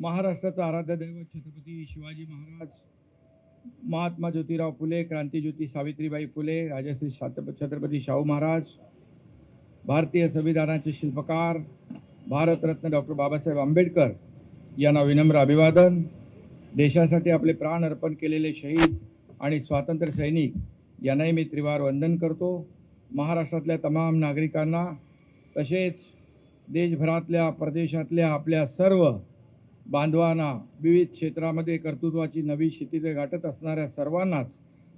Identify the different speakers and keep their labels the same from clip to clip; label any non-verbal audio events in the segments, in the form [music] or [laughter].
Speaker 1: महाराष्ट्राचा आराध्य दैवत छत्रपती शिवाजी महाराज महात्मा ज्योतिराव फुले क्रांतीज्योती सावित्रीबाई फुले राजश्री छत्रपती शाहू महाराज भारतीय संविधानाचे शिल्पकार भारतरत्न डॉक्टर बाबासाहेब आंबेडकर यांना विनम्र अभिवादन देशासाठी आपले प्राण अर्पण केलेले शहीद आणि स्वातंत्र्य सैनिक यांनाही मी त्रिवार वंदन करतो. महाराष्ट्रातल्या तमाम नागरिकांना तसेच देशभरातल्या परदेशातल्या आपल्या सर्व बांधवांना विविध क्षेत्रामध्ये कर्तृत्वाची नवी क्षितिजे गाठत असणाऱ्या सर्वांनाच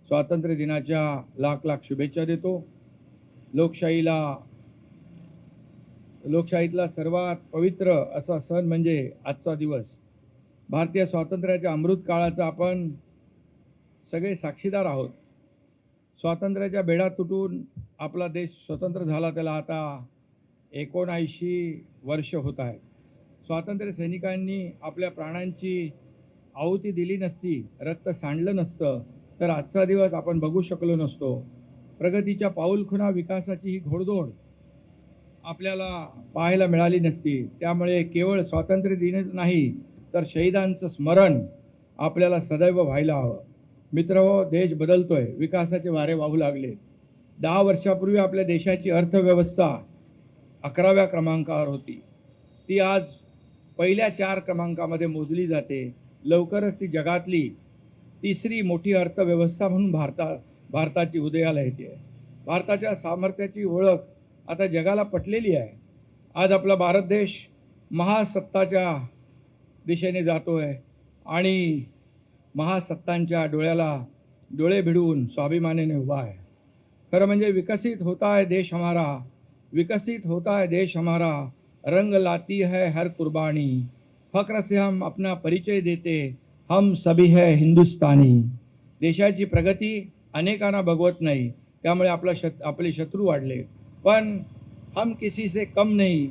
Speaker 1: स्वातंत्र्य दिनाच्या लाख लाख शुभेच्छा देतो. लोकशाहीला लोकशाहीतला सर्वात पवित्र असा सण म्हणजे आजचा दिवस. भारतीय स्वातंत्र्याच्या अमृत काळाचा आपण सगळे साक्षीदार आहोत. स्वातंत्र्याच्या बेडा तुटून आपला देश स्वतंत्र झाला त्याला आता एकोणऐंशी वर्ष होत आहे स्वातंत्र्य सैनिकांनी आपल्या प्राणांची आहुती दिली नसती रक्त सांडलं नसतं तर आजचा दिवस आपण बघू शकलो नसतो. प्रगतीच्या पाऊलखुणा विकासाची ही घोडदौड आपल्याला पाहायला मिळाली नसती. त्यामुळे केवळ स्वातंत्र्य दिनच नाही तर शहीदांचं स्मरण आपल्याला सदैव व्हायला हवं. मित्र हो देश बदलतोय विकासाचे वारे वाहू लागले. दहा वर्षापूर्वी आपल्या देशाची अर्थव्यवस्था अकराव्या क्रमांकावर होती. ती आज पहिल्या चार क्रमांकामध्ये मोजली जाते. लवकरच ती जगातली तिसरी मोठी अर्थव्यवस्था म्हणून भारता भारताची उदयाला येते भारताच्या सामर्थ्याची ओळख आता जगाला पटलेली आहे. आज आपला भारत देश महासत्ताच्या दिशेने जातो आहे आणि महासत्तांच्या डोळ्याला डोळे भिडवून स्वाभिमानाने उभा आहे. खरं म्हणजे विकसित होता है देश हमारा विकसित होता है देश हमारा रंग लाती है हर कुर्बानी। फक्र से हम अपना परिचय देते हम सभी है हिंदुस्तानी। देशाची प्रगती अनेकांना भगवत नाही त्यामुळे आपला शत आपले शत्रू वाढले. पण हम किसी से कम नाही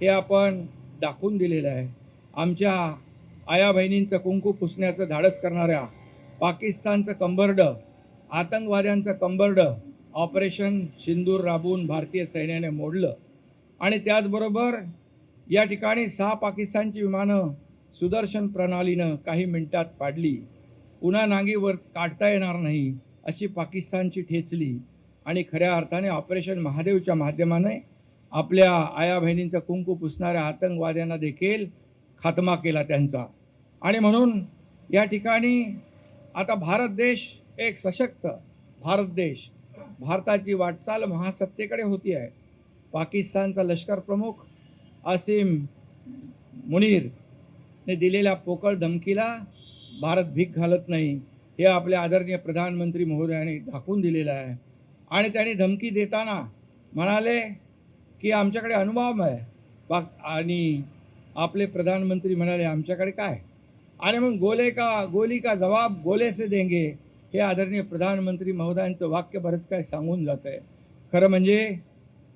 Speaker 1: हे आपण दाखवून दिलेलं आहे. आमच्या आया बहिणींचं कुंकू पुसण्याचं धाडस करणाऱ्या पाकिस्तानचं कंबर्ड आतंकवाद्यांचं कंबर्ड ऑपरेशन सिंदूर राबवून भारतीय सैन्याने मोडलं. आणि त्याचबरोबर या ठिकाणी सहा पाकिस्तानची विमानं सुदर्शन प्रणालीनं काही मिनिटात पाडली. पुन्हा नांगीवर काढता येणार नाही अशी पाकिस्तानची ठेचली. आणि खऱ्या अर्थाने ऑपरेशन महादेवच्या माध्यमाने आपल्या आया बहिणींचं कुंकू पुसणाऱ्या आतंकवाद्यांना देखील खात्मा केला त्यांचा. आणि म्हणून या ठिकाणी आता भारत देश एक सशक्त भारत देश. भारताची वाटचाल महासत्तेकडे होती आहे. पाकिस्तानचा लष्कर प्रमुख आसिम मुनीरने दिलेल्या पोकळ धमकीला भारत भीक घालत नाही. हे आपल्या आदरणीय प्रधानमंत्री महोदयाने दाखवून दिलेलं आहे. आणि त्यांनी धमकी देताना म्हणाले की आमच्याकडे अनुभव आहे. पाक आणि आपले प्रधानमंत्री म्हणाले आमच्याकडे काय? आणि मग गोले का गोली का जवाब गोले से देंगे हे आदरणीय प्रधानमंत्री महोदयांचं वाक्य बरंच काय सांगून जात आहे खरं म्हणजे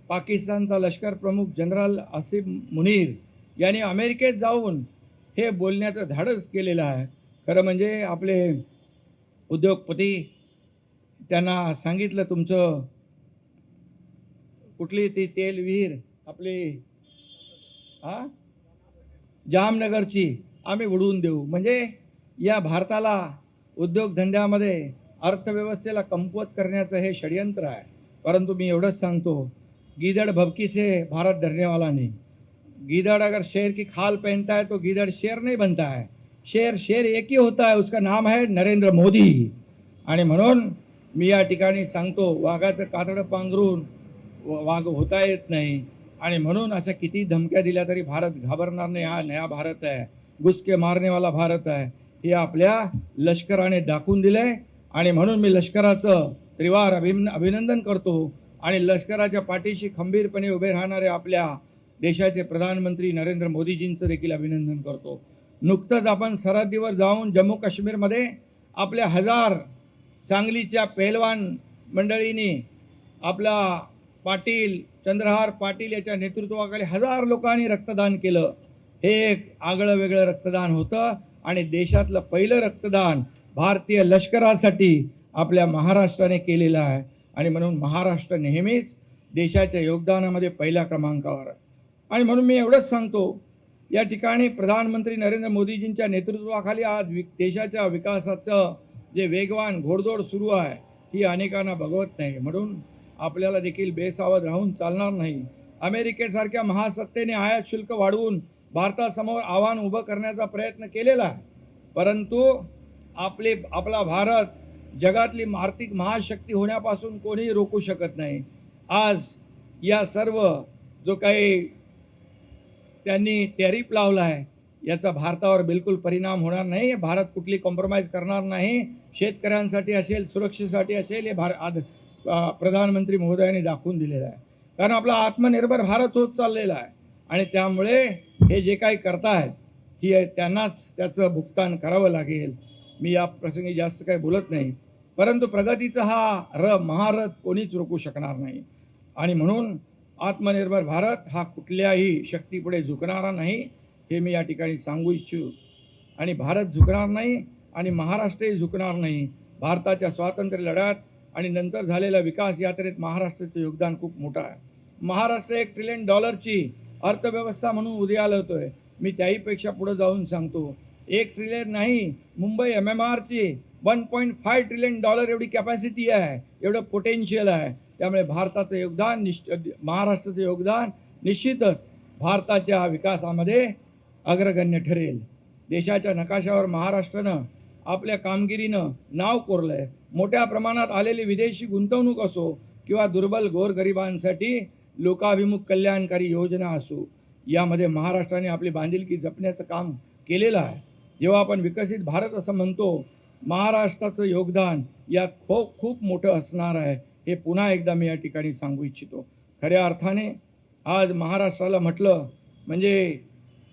Speaker 1: पाकिस्तानचा लष्कर प्रमुख जनरल आसिफ मुनीर यांनी अमेरिकेत जाऊन हे बोलण्याचं धाडस केलेलं आहे. खरं म्हणजे आपले उद्योगपती त्यांना सांगितलं तुमचं कुठली ती तेल विहीर आपली हां? जामनगरची आम्ही उडवून देऊ. म्हणजे या भारताला उद्योगधंद्यामध्ये अर्थव्यवस्थेला कमकुवत करण्याचं हे षडयंत्र आहे. परंतु मी एवढंच सांगतो गीदड़ भबकी से भारत डरने वाला नहीं। गीदड़ अगर शेर की खाल पहनता है तो गीदड़ शेर नहीं बनता है। शेर शेर एक ही होता है उसका नाम है नरेंद्र मोदी। आणि म्हणून मी या ठिकाणी सांगतो वाघाचं कातडं पांघरून वाघ होता येत नाही. आणि म्हणून अशा किती धमक्या दिल्या तरी भारत घाबरणार नाही. हा नया भारत आहे. घुसके मारनेवाला भारत आहे. हे आपल्या लष्कराने दाखवून दिलंय. आणि म्हणून मी लष्कराचं त्रिवार अभिन अभिनंदन करतो. आणि लष्कराच्या पाठीशी खंबीरपणे उभे राहणारे आपल्या देशाचे प्रधानमंत्री नरेंद्र मोदीजींचं देखील अभिनंदन करतो. नुकतंच आपण सरहद्दीवर जाऊन जम्मू काश्मीरमध्ये आपल्या हजार सांगलीच्या पेहलवान मंडळींनी आपला पाटील चंद्रहार पाटील याच्या नेतृत्वाखाली हजार लोकांनी रक्तदान केलं. हे एक आगळं वेगळं रक्तदान होतं आणि देशातलं पहिलं रक्तदान भारतीय लष्करासाठी आपल्या महाराष्ट्राने केलेलं आहे. आणि म्हणून महाराष्ट्र नेहमीच देशाच्या योगदानामध्ये पहिल्या क्रमांकावर आहे. आणि म्हणून मी एवढंच सांगतो या ठिकाणी प्रधानमंत्री नरेंद्र मोदीजींच्या नेतृत्वाखाली आज वि देशाच्या विकासाचं जे वेगवान घोडदौड सुरू आहे ही अनेकांना बघवत नाही. म्हणून आपल्याला देखील बेसावध राहून चालणार नाही. अमेरिकेसारख्या महासत्तेने आयात शुल्क वाढवून भारतासमोर आव्हान उभं करण्याचा प्रयत्न केलेला आहे. परंतु आपले आपला भारत जगातली आर्थिक महाशक्ती होण्यापासून कोणीही रोखू शकत नाही. आज या सर्व जो काही त्यांनी टॅरिफ लावला आहे याचा भारतावर बिलकुल परिणाम होणार नाही. भारत कुठली कॉम्प्रोमाइज करणार नाही. शेतकऱ्यांसाठी असेल सुरक्षेसाठी असेल हे भार आज प्रधानमंत्री महोदयांनी दाखवून दिलेलं आहे. कारण आपला आत्मनिर्भर भारत होत चाललेला आहे. आणि त्यामुळे हे जे काही करतायत ही त्यांनाच त्याचं भुगतान करावं लागेल. मी या प्रसंगी जास्त काही बोलत नाही. परंतु प्रगतीचा हा र महारथ कोणीच रोखू शकणार नाही. आणि म्हणून आत्मनिर्भर भारत हा कुठल्याही शक्तीपुढे झुकणारा नाही हे मी या ठिकाणी सांगू इच्छितो. आणि भारत झुकणार नाही आणि महाराष्ट्रही झुकणार नाही. भारताच्या स्वातंत्र्य लढ्यात आणि नंतर झालेल्या विकास यात्रेत महाराष्ट्राचं योगदान खूप मोठं आहे. महाराष्ट्र एक ट्रिलियन डॉलरची अर्थव्यवस्था म्हणून उदयाला येतोय. मी त्याहीपेक्षा पुढे जाऊन सांगतो. एक ट्रिलियन नाही मुंबई एम एम आरची one point five trillion dollar एवढी कॅपॅसिटी आहे एवढं पोटेन्शियल आहे. त्यामुळे भारताचं योगदान निश्च महाराष्ट्राचं योगदान निश्चितच भारताच्या विकासामध्ये अग्रगण्य ठरेल. देशाच्या नकाशावर महाराष्ट्रानं आपल्या कामगिरीनं नाव कोरलं आहे मोठ्या प्रमाणात आलेली विदेशी गुंतवणूक असो किंवा दुर्बल गोरगरिबांसाठी लोकाभिमुख कल्याणकारी योजना असो यामध्ये महाराष्ट्राने आपली बांधिलकी जपण्याचं काम केलेलं आहे. जेव्हा आपण विकसित भारत असं म्हणतो महाराष्ट्राचं योगदान यात खूप खूप मोठं असणार आहे हे पुन्हा एकदा मी या ठिकाणी सांगू इच्छितो. खऱ्या अर्थाने आज महाराष्ट्राला म्हटलं म्हणजे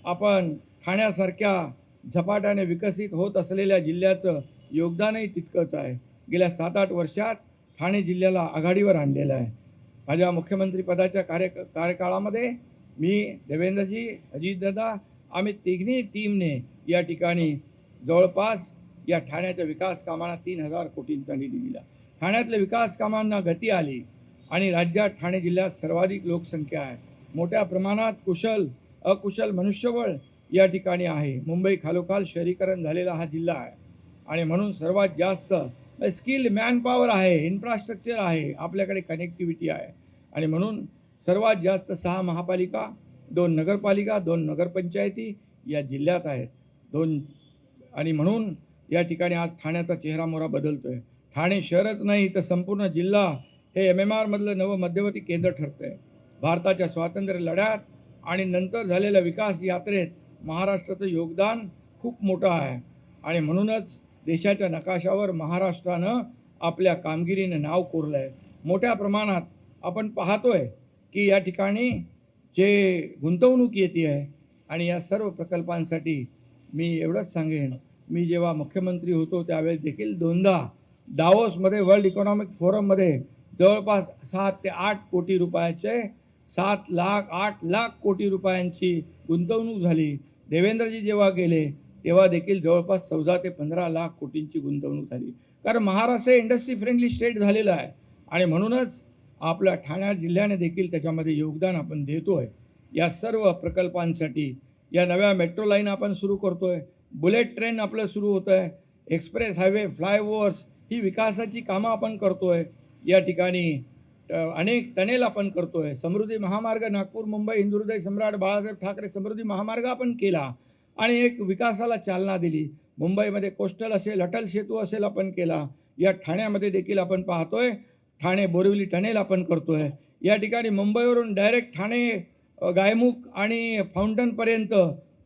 Speaker 1: आपण ठाण्यासारख्या झपाट्याने विकसित होत असलेल्या जिल्ह्याचं योगदानही तितकंच आहे. गेल्या सात आठ वर्षात ठाणे जिल्ह्याला आघाडीवर आणलेलं आहे. माझ्या मुख्यमंत्रीपदाच्या कार्य कार्यकाळामध्ये मी देवेंद्रजी अजितदादा आम्ही तिघणी टीमने या ठिकाणी जवळपास या ठाण्याच्या विकास कामांना तीन हजार कोटींचा निधी दिला ठाण्यातल्या विकास कामांना गती आली आणि राज्यात ठाणे जिल्ह्यात सर्वाधिक लोकसंख्या आहे. मोठ्या प्रमाणात कुशल अकुशल मनुष्यबळ या ठिकाणी आहे. मुंबई खालोखाल शहरीकरण झालेला हा जिल्हा आहे. आणि म्हणून सर्वात जास्त स्किल मॅनपॉवर आहे इन्फ्रास्ट्रक्चर आहे आपल्याकडे कनेक्टिव्हिटी आहे. आणि म्हणून सर्वात जास्त सहा महापालिका दोन नगरपालिका दोन नगरपंचायती या जिल्ह्यात आहेत. दोन आणि म्हणून या ठिकाणी आज ठाण्याचा चेहरा मोहरा बदलतो आहे ठाणे शहरच नाही तर संपूर्ण जिल्हा हे एम एम आरमधलं नवं मध्यवर्ती केंद्र ठरतं आहे भारताच्या स्वातंत्र्य लढ्यात आणि नंतर झालेल्या विकास यात्रेत महाराष्ट्राचं योगदान खूप मोठं आहे. आणि म्हणूनच देशाच्या नकाशावर महाराष्ट्रानं आपल्या कामगिरीनं नाव कोरलं आहे मोठ्या प्रमाणात आपण पाहतोय की या ठिकाणी जे गुंतवणूक येते आहे आणि या सर्व प्रकल्पांसाठी मी एवढंच सांगेन. मी जेव्हा मुख्यमंत्री होतो त्यावेळेस देखील दोनदा डावोसमध्ये वर्ल्ड इकॉनॉमिक फोरममध्ये जवळपास सात ते आठ कोटी रुपयाचे सात लाख आठ लाख कोटी रुपयांची गुंतवणूक झाली. देवेंद्रजी जेव्हा गेले तेव्हा देखील जवळपास चौदा ते पंधरा लाख कोटींची गुंतवणूक झाली. कारण महाराष्ट्र इंडस्ट्री फ्रेंडली स्टेट झालेलं आहे. आणि म्हणूनच आपल्या ठाणे जिल्ह्याने देखील त्याच्यामध्ये योगदान आपण देतो आहे या सर्व प्रकल्पांसाठी या नव्या मेट्रो लाईन आपण सुरू करतो आहे बुलेट ट्रेन आपलं सुरू होतं आहे एक्सप्रेस हायवे फ्लायओव्हर्स ही विकासाची कामं आपण करतो आहे या ठिकाणी अनेक टनेल आपण आहे समृद्धी महामार्ग नागपूर मुंबई हिंदुहृदय सम्राट बाळासाहेब ठाकरे समृद्धी महामार्ग आपण केला. आणि एक विकासाला चालना दिली. मुंबईमध्ये कोस्टल असेल अटल सेतू असेल आपण केला. या ठाण्यामध्ये देखील आपण पाहतोय. ठाणे बोरिवली टनेल आपण करतोय. या ठिकाणी मुंबईवरून डायरेक्ट ठाणे गायमुख आणि फाउंटनपर्यंत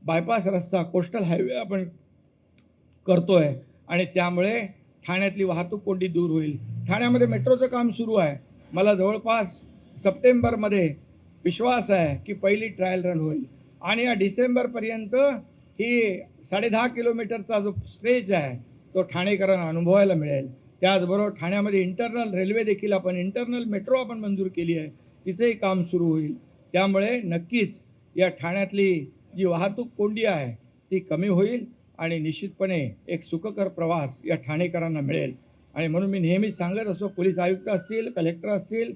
Speaker 1: बायपास रस्ता कोस्टल हायवे आपण करतो आहे आणि त्यामुळे ठाण्यातली वाहतूक कोंडी दूर होईल. ठाण्यामध्ये मेट्रोचं काम सुरू आहे. मला जवळपास सप्टेंबरमध्ये विश्वास आहे की पहिली ट्रायल रन होईल. आणि या डिसेंबरपर्यंत ही साडेदहा किलोमीटरचा जो स्ट्रेच आहे तो ठाणेकरांना अनुभवायला मिळेल. त्याचबरोबर ठाण्यामध्ये इंटरनल रेल्वे देखील आपण इंटरनल मेट्रो आपण मंजूर केली आहे. तिचंही काम सुरू होईल. त्यामुळे नक्कीच या ठाण्यातली जी वाहतूक कोंडी आहे ती कमी होईल आणि निश्चितपणे एक सुखकर प्रवास या ठाणेकरांना मिळेल. आणि म्हणून मी नेहमीच सांगत असतो पोलीस आयुक्त असतील कलेक्टर असतील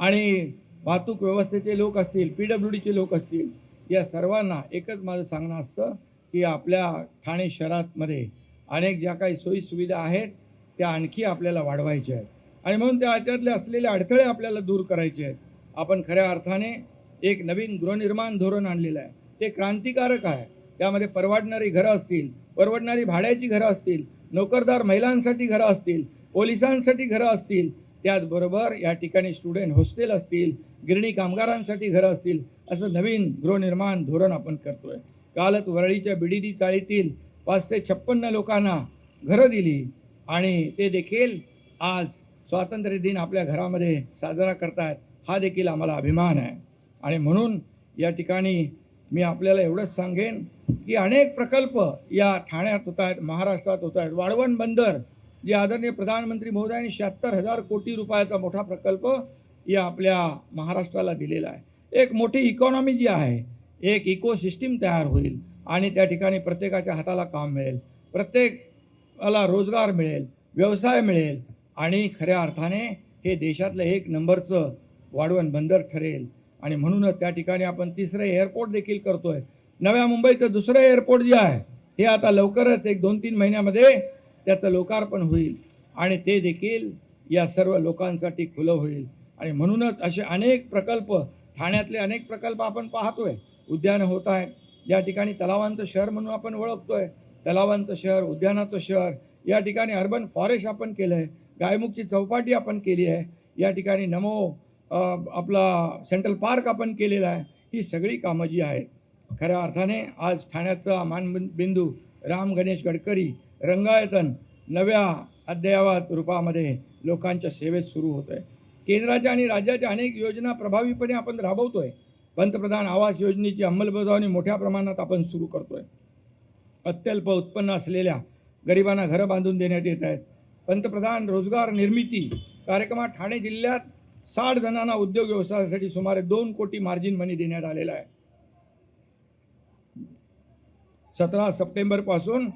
Speaker 1: आणि वाहतूक व्यवस्थेचे लोक असतील पी डब्ल्यू डीचे लोक असतील या सर्वांना एकच माझं सांगणं असतं की आपल्या ठाणे शहरामध्ये अनेक ज्या काही सोयीसुविधा आहेत त्या आणखी आपल्याला वाढवायच्या आहेत. आणि म्हणून त्या त्यातले असलेले अडथळे आपल्याला दूर करायचे आहेत. आपण खऱ्या अर्थाने एक नवीन गृहनिर्माण धोरण आणलेलं आहे. ते क्रांतिकारक आहे. त्यामध्ये परवडणारी घरं असतील परवडणारी भाड्याची घरं असतील नोकरदार महिलांसाठी घरं असतील पोलिसांसाठी घरं असतील त्याचबरोबर या ठिकाणी स्टुडंट हॉस्टेल असतील गिरणी कामगारांसाठी घरं असतील असं नवीन गृहनिर्माण धोरण आपण करतोय. कालच वरळीच्या बिडिडी चाळीतील पाचशे छप्पन्न लोकांना घरं दिली आणि ते देखील आज स्वातंत्र्य दिन आपल्या घरामध्ये साजरा करतायत. हा देखील आम्हाला अभिमान आहे. आणि म्हणून या ठिकाणी मी आपल्याला एवढंच सांगेन की अनेक प्रकल्प या ठाण्यात होत आहेत महाराष्ट्रात होत आहेत. वाढवण बंदर जे आदरणीय प्रधानमंत्री महोदयांनी शहात्तर हजार कोटी रुपयाचा मोठा प्रकल्प या आपल्या महाराष्ट्राला दिलेला आहे. एक मोठी इकॉनॉमी जी आहे एक इकोसिस्टीम तयार होईल आणि त्या ठिकाणी प्रत्येकाच्या हाताला काम मिळेल. प्रत्येकाला रोजगार मिळेल व्यवसाय मिळेल आणि खऱ्या अर्थाने हे देशातलं एक नंबरचं वाढवण बंदर ठरेल. आणि म्हणूनच त्या ठिकाणी आपण तिसरं एअरपोर्ट देखील करतोय. नव्या मुंबईचं दुसरं एअरपोर्ट जे आहे हे आता लवकरच एक दोन तीन महिन्यामध्ये त्याचं लोकार्पण होईल. आणि ते देखील या सर्व लोकांसाठी खुलं होईल. आणि म्हणूनच असे अनेक प्रकल्प ठाण्यातले अनेक प्रकल्प आपण पाहतोय. उद्यानं होत आहेत. या ठिकाणी तलावांचं शहर म्हणून आपण ओळखतोय. तलावांचं शहर उद्यानाचं शहर या ठिकाणी अर्बन फॉरेस्ट आपण केलं आहे गायमुखची चौपाटी आपण केली आहे. या ठिकाणी नमो आपला सेंट्रल पार्क आपण केलेला आहे ही सगळी कामं जी आहेत खऱ्या अर्थाने आज ठाण्याचा मानबिंदू राम गणेश गडकरी रंगायतन नव्या अद्ययावत रूपामध्ये लोकांच्या सेवेत सुरू होत आहे केंद्राच्या आणि राज्याच्या अनेक योजना प्रभावीपणे आपण राबवतोय. पंतप्रधान आवास योजनेची अंमलबजावणी मोठ्या प्रमाणात आपण सुरू करतोय. अत्यल्प उत्पन्न असलेल्या गरिबांना घरं बांधून देण्यात येत आहेत. पंतप्रधान रोजगार निर्मिती कार्यक्रमात ठाणे जिल्ह्यात साठ जणांना उद्योग व्यवसायासाठी सुमारे दोन कोटी मार्जिन मनी देण्यात आलेला आहे. सतरा सप्टेंबरपासून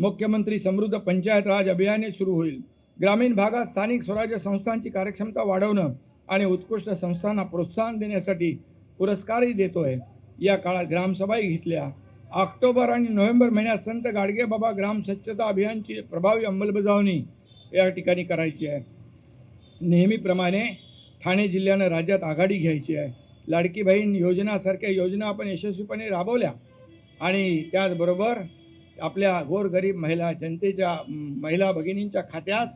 Speaker 1: मुख्यमंत्री समृद्ध पंचायत राज अभियाने सुरू होईल. ग्रामीण भागात स्थानिक स्वराज्य संस्थांची कार्यक्षमता वाढवणं आणि उत्कृष्ट संस्थांना प्रोत्साहन देण्यासाठी पुरस्कारही देतोय. या काळात ग्रामसभाही घेतल्या. ऑक्टोबर आणि नोव्हेंबर महिन्यात संत गाडगेबाबा ग्राम स्वच्छता अभियानची प्रभावी अंमलबजावणी या ठिकाणी करायची आहे. नेहमीप्रमाणे ठाणे जिल्ह्यानं राज्यात आघाडी घ्यायची आहे. लाडकी बहीण योजनासारख्या योजना आपण यशस्वीपणे राबवल्या आणि त्याचबरोबर आपल्या गोरगरीब महिला जनतेच्या महिला भगिनींच्या खात्यात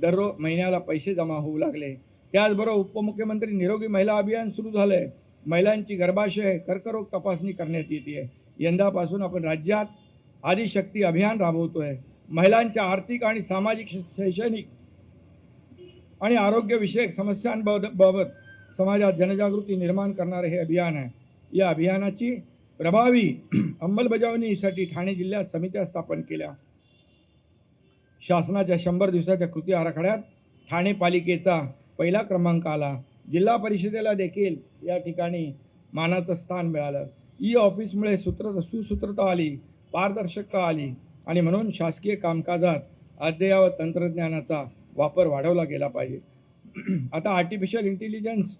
Speaker 1: दररोज महिन्याला पैसे जमा होऊ लागले. त्याचबरोबर उपमुख्यमंत्री निरोगी महिला अभियान सुरू झालं आहे महिलांची गर्भाशय कर्करोग तपासणी करण्यात येते. आहे यंदापासून आपण राज्यात आदिशक्ती अभियान राबवतो आहे महिलांच्या आर्थिक आणि सामाजिक शैक्षणिक आणि आरोग्यविषयक समस्यांबाबत बाबत समाजात जनजागृती निर्माण करणारे हे अभियान आहे. या अभियानाची प्रभावी अंमलबजावणीसाठी ठाणे जिल्ह्यात समित्या स्थापन केल्या. शासनाच्या शंभर दिवसाच्या कृती आराखड्यात ठाणे पालिकेचा पहिला क्रमांक आला. जिल्हा परिषदेला देखील या ठिकाणी मानाचं स्थान मिळालं. ई ऑफिसमुळे सूत्र सुसूत्रता आली पारदर्शकता आली आणि म्हणून शासकीय कामकाजात अद्ययावत तंत्रज्ञानाचा वापर वाढवला गेला पाहिजे. [clears throat] आता आर्टिफिशियल इंटेलिजन्स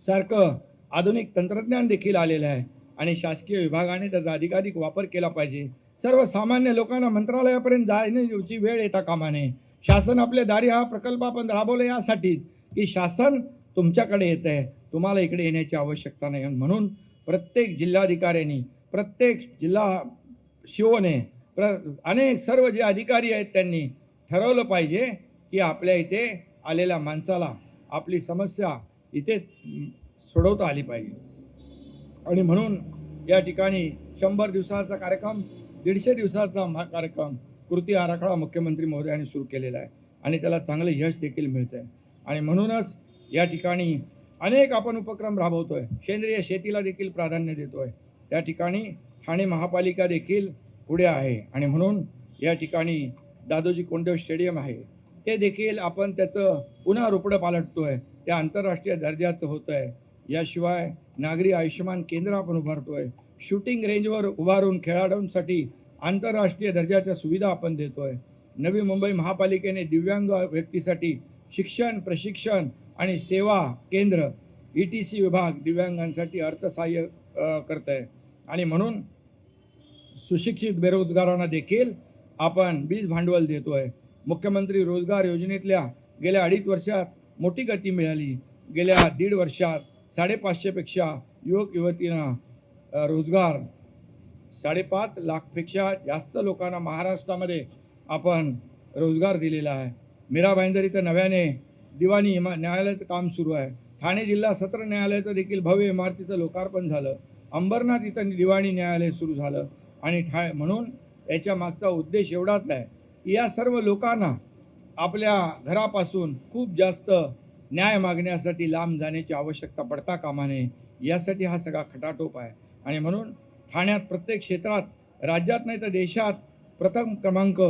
Speaker 1: सारखं आधुनिक तंत्रज्ञान देखील आलेलं आहे आणि शासकीय विभागाने त्याचा अधिकाधिक वापर केला पाहिजे. सर्वसामान्य लोकांना मंत्रालयापर्यंत जाण्याची वेळ येता कामा नये. शासन आपल्या दारी हा प्रकल्प आपण राबवला यासाठीच की शासन तुमच्याकडे येत आहे तुम्हाला इकडे येण्याची आवश्यकता नाही. म्हणून प्रत्येक जिल्हाधिकाऱ्यांनी प्रत्येक जिल्हा शिवने प्र अनेक सर्व जे अधिकारी आहेत त्यांनी ठरवलं पाहिजे की आपल्या इथे आलेल्या माणसाला आपली समस्या इथे सोडवता आली पाहिजे. आणि म्हणून या ठिकाणी शंभर दिवसाचा कार्यक्रम दीडशे दिवसाचा कार्यक्रम कृती आराखडा मुख्यमंत्री महोदयांनी सुरू केलेला आहे आणि त्याला चांगलं यश देखील मिळतं आहे आणि म्हणूनच या ठिकाणी अनेक आपण उपक्रम राबवतोय. सेंद्रिय शेतीला देखील प्राधान्य देतोय. त्या ठिकाणी ठाणे महापालिका देखील पुढे आहे. आणि म्हणून या ठिकाणी दादोजी कोंडदेव स्टेडियम आहे. ते देखील आपण त्याचं पुन्हा पालटतो आहे ते आंतरराष्ट्रीय दर्जाचं होतं आहे याशिवाय नागरी आयुष्यमान केंद्र आपण उभारतो आहे शूटिंग रेंजवर उभारून खेळाडूंसाठी आंतरराष्ट्रीय दर्जाच्या सुविधा आपण देतो आहे नवी मुंबई महापालिकेने दिव्यांग व्यक्तीसाठी शिक्षण प्रशिक्षण आणि सेवा केंद्र ई टी सी विभाग दिव्यांगांसाठी अर्थसहाय्य करत आहे आणि म्हणून सुशिक्षित बेरोजगारांना देखील आपण बीज भांडवल देतो आहे मुख्यमंत्री रोजगार योजनेतल्या गेल्या अडीच वर्षात मोठी गती मिळाली. गेल्या दीड वर्षात साडेपाचशेपेक्षा युवक युवतींना रोजगार साडेपाच लाखपेक्षा जास्त लोकांना महाराष्ट्रामध्ये आपण रोजगार दिलेला आहे. मीरा भाईंदर इथं नव्याने दिवाणी इमा न्यायालयाचं काम सुरू आहे. ठाणे जिल्हा सत्र न्यायालयाचं देखील भव्य इमारतीचं लोकार्पण झालं. अंबरनाथ इथं दिवाणी न्यायालय सुरू झालं. आणि ठा म्हणून याच्या मागचा उद्देश एवढाच आहे की या सर्व लोकांना आपल्या घरापासून खूप जास्त न्याय मागण्यासाठी लांब जाण्याची आवश्यकता पडता कामा नये यासाठी हा सगळा खटाटोप आहे. आणि म्हणून ठाण्यात प्रत्येक क्षेत्रात राज्यात नाही तर देशात प्रथम क्रमांक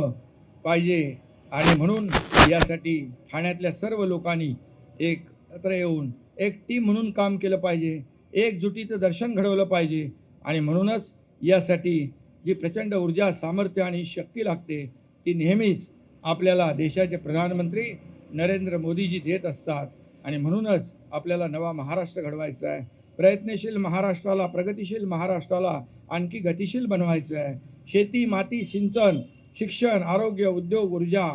Speaker 1: पाहिजे. आणि म्हणून यासाठी ठाण्यातल्या सर्व लोकांनी एकत्र येऊन एक टीम म्हणून काम केलं पाहिजे. एकजुटीचं दर्शन घडवलं पाहिजे. आणि म्हणूनच यासाठी जी प्रचंड ऊर्जा सामर्थ्य आणि शक्ती लागते ती नेहमीच आपल्याला देशाचे प्रधानमंत्री नरेंद्र मोदीजी देत असतात. आणि म्हणूनच आपल्याला नवा महाराष्ट्र घडवायचा आहे. प्रयत्नशील महाराष्ट्राला प्रगतिशील महाराष्ट्राला आणखी गतिशील बनवायचं आहे. शेती माती सिंचन शिक्षण आरोग्य उद्योग ऊर्जा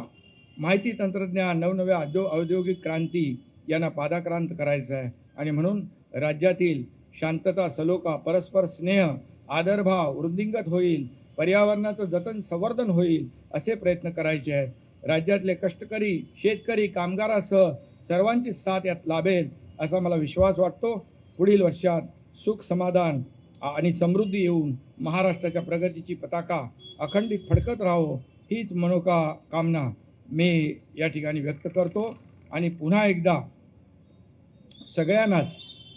Speaker 1: माहिती तंत्रज्ञान नवनव्या औद्यो औद्योगिक क्रांती यांना पादाक्रांत करायचं आहे. आणि म्हणून राज्यातील शांतता सलोखा परस्पर स्नेह आदरभाव वृद्धिंगत होईल पर्यावरणाचं जतन संवर्धन होईल असे प्रयत्न करायचे आहेत. राज्यातले कष्टकरी शेतकरी कामगारासह सर्वांची साथ यात लाभेल असा मला विश्वास वाटतो. पुढील वर्षात सुख समाधान आणि समृद्धी येऊन महाराष्ट्राच्या प्रगतीची पताका अखंडित फडकत राहो हीच मनोका कामना मी या ठिकाणी व्यक्त करतो. आणि पुन्हा एकदा सगळ्यांनाच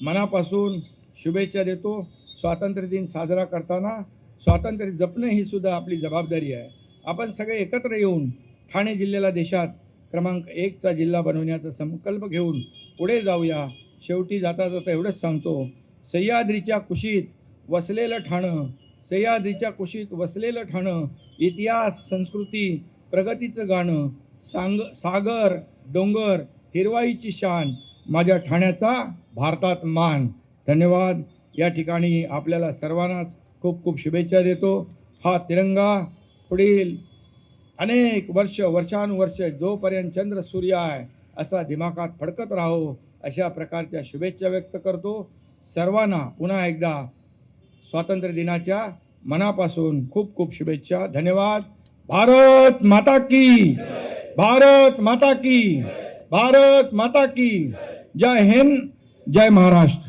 Speaker 1: मनापासून शुभेच्छा देतो. स्वातंत्र्य दिन साजरा करताना स्वातंत्र्य जपणं ही सुद्धा आपली जबाबदारी आहे. आपण सगळे एकत्र येऊन ठाणे जिल्ह्याला देशात क्रमांक एकचा जिल्हा बनवण्याचा संकल्प घेऊन पुढे जाऊया. शेवटी जाता जाता एवढंच सांगतो सह्याद्रीच्या कुशीत वसलेलं ठाणं सह्याद्रीच्या कुशीत वसलेलं ठाणं इतिहास संस्कृती प्रगतीचं गाणं सांग सागर डोंगर हिरवाईची शान माझ्या ठाण्याचा भारतात मान. धन्यवाद. या ठिकाणी आपल्याला सर्वांनाच खूप खूप शुभेच्छा देतो. हा तिरंगा पुढील अनेक वर्ष वर्षानुवर्ष जोपर्यंत चंद्र सूर्य आहे असा दिमाखात फडकत राहो अशा प्रकारच्या शुभेच्छा व्यक्त करतो. सर्वांना पुन्हा एकदा स्वातंत्र्य दिनाच्या मनापासून खूप खूप शुभेच्छा. धन्यवाद. भारत माता की भारत माता की भारत माता की. जय हिंद जय महाराष्ट्र.